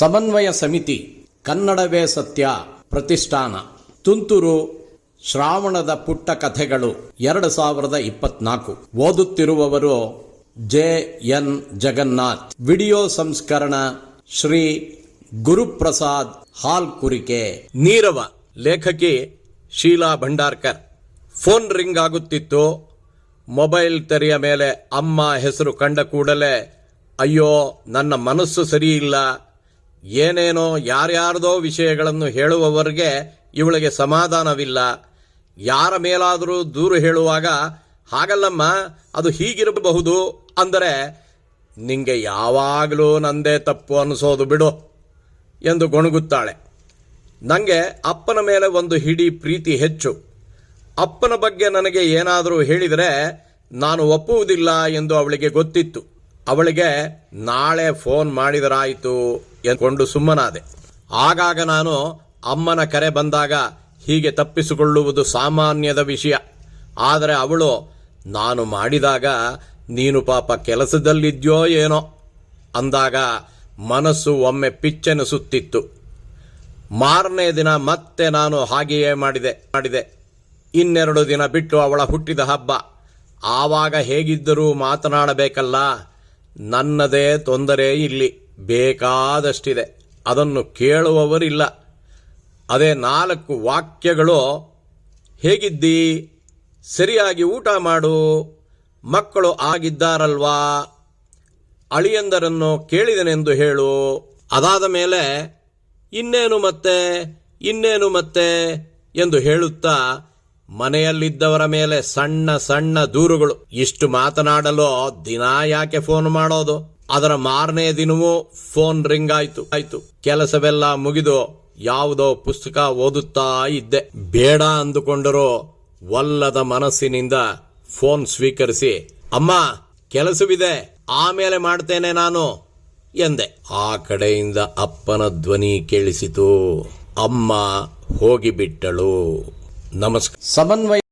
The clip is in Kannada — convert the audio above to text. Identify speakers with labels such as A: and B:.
A: ಸಮನ್ವಯ ಸಮಿತಿ ಕನ್ನಡವೇ ಸತ್ಯ ಪ್ರತಿಷ್ಠಾನ. ತುಂತುರು ಶ್ರಾವಣದ ಪುಟ್ಟ ಕಥೆಗಳು ಎರಡು ಸಾವಿರದ ಇಪ್ಪತ್ನಾಲ್ಕು. ಓದುತ್ತಿರುವವರು ಜೆ ಎನ್ ಜಗನ್ನಾಥ್. ವಿಡಿಯೋ ಸಂಸ್ಕರಣ ಶ್ರೀ ಗುರುಪ್ರಸಾದ್ ಹಾಲ್ ಕುರಿಕೆ ನೀರವ, ಲೇಖಕಿ ಶೀಲಾ ಭಂಡಾರ್ಕರ್. ಫೋನ್ ರಿಂಗ್ ಆಗುತ್ತಿತ್ತು. ಮೊಬೈಲ್ ತೆರೆಯ ಮೇಲೆ ಅಮ್ಮ ಹೆಸರು ಕಂಡ ಕೂಡಲೇ, ಅಯ್ಯೋ, ನನ್ನ ಮನಸ್ಸು ಸರಿಯಿಲ್ಲ. ಏನೇನೋ ಯಾರ್ಯಾರದೋ ವಿಷಯಗಳನ್ನು ಹೇಳುವವರಿಗೆ ಇವಳಿಗೆ ಸಮಾಧಾನವಿಲ್ಲ. ಯಾರ ಮೇಲಾದರೂ ದೂರು ಹೇಳುವಾಗ, ಹಾಗಲ್ಲಮ್ಮ, ಅದು ಹೀಗಿರಬಹುದು ಅಂದರೆ, ನಿಂಗೆ ಯಾವಾಗಲೂ ನಂದೇ ತಪ್ಪು ಅನಿಸೋದು ಬಿಡು ಎಂದು ಗೊಣಗುತ್ತಾಳೆ. ನನಗೆ ಅಪ್ಪನ ಮೇಲೆ ಒಂದು ಹಿಡಿ ಪ್ರೀತಿ ಹೆಚ್ಚು. ಅಪ್ಪನ ಬಗ್ಗೆ ನನಗೆ ಏನಾದರೂ ಹೇಳಿದರೆ, ನಾನು ಒಪ್ಪುವುದಿಲ್ಲ ಎಂದು ಅವಳಿಗೆ ಗೊತ್ತಿತ್ತು. ಅವಳಿಗೆ, ನಾಳೆ ಫೋನ್ ಮಾಡಿದರಾಯಿತು ಎಂದುಕೊಂಡು ಸುಮ್ಮನಾದೆ. ಆಗಾಗ ನಾನು ಅಮ್ಮನ ಕರೆ ಬಂದಾಗ ಹೀಗೆ ತಪ್ಪಿಸಿಕೊಳ್ಳುವುದು ಸಾಮಾನ್ಯದ ವಿಷಯ. ಆದರೆ ಅವಳು, ನಾನು ಮಾಡಿದಾಗ ನೀನು ಪಾಪ ಕೆಲಸದಲ್ಲಿದ್ಯೋ ಏನೋ ಅಂದಾಗ ಮನಸ್ಸು ಒಮ್ಮೆ ಪಿಚ್ಚೆನಿಸುತ್ತಿತ್ತು. ಮಾರನೇ ದಿನ ಮತ್ತೆ ನಾನು ಹಾಗೆಯೇ ಮಾಡಿದೆ ಮಾಡಿದೆ. ಇನ್ನೆರಡು ದಿನ ಬಿಟ್ಟು ಅವಳ ಹುಟ್ಟಿದ ಹಬ್ಬ. ಆವಾಗ ಹೇಗಿದ್ದರೂ ಮಾತನಾಡಬೇಕಲ್ಲ. ನನ್ನದೇ ತೊಂದರೆ ಇಲ್ಲಿ ಬೇಕಾದಷ್ಟಿದೆ. ಅದನ್ನು ಕೇಳುವವರಿಲ್ಲ. ಅದೇ ನಾಲ್ಕು ವಾಕ್ಯಗಳು, ಹೇಗಿದ್ದಿ? ಸರಿಯಾಗಿ ಊಟ ಮಾಡು. ಮಕ್ಕಳು ಆಗಿದ್ದಾರಲ್ವಾ? ಅಳಿಯಂದರನ್ನು ಕೇಳಿದನೆಂದು ಹೇಳು. ಅದಾದ ಮೇಲೆ, ಇನ್ನೇನು ಮತ್ತೆ? ಇನ್ನೇನು ಮತ್ತೆ? ಎಂದು ಹೇಳುತ್ತಾ ಮನೆಯಲ್ಲಿದ್ದವರ ಮೇಲೆ ಸಣ್ಣ ಸಣ್ಣ ದೂರುಗಳು. ಇಷ್ಟು ಮಾತನಾಡಲು ದಿನ ಯಾಕೆ ಫೋನ್ ಮಾಡೋದು? ಅದರ ಮಾರನೇ ದಿನವೂ ಫೋನ್ ರಿಂಗ್ ಆಯ್ತು. ಆಯ್ತು. ಕೆಲಸವೆಲ್ಲ ಮುಗಿದು ಯಾವುದೋ ಪುಸ್ತಕ ಓದುತ್ತಾ ಇದ್ದೆ. ಬೇಡ ಅಂದುಕೊಂಡರೂ ಒಲ್ಲದ ಮನಸ್ಸಿನಿಂದ ಫೋನ್ ಸ್ವೀಕರಿಸಿ, ಅಮ್ಮ, ಕೆಲಸವಿದೆ, ಆಮೇಲೆ ಮಾಡ್ತೇನೆ ನಾನು, ಎಂದೆ. ಆ ಕಡೆಯಿಂದ ಅಪ್ಪನ ಧ್ವನಿ ಕೇಳಿಸಿತು. ಅಮ್ಮ ಹೋಗಿಬಿಟ್ಟಳು. ನಮಸ್ಕಾರ ಸಮನ್ವಯ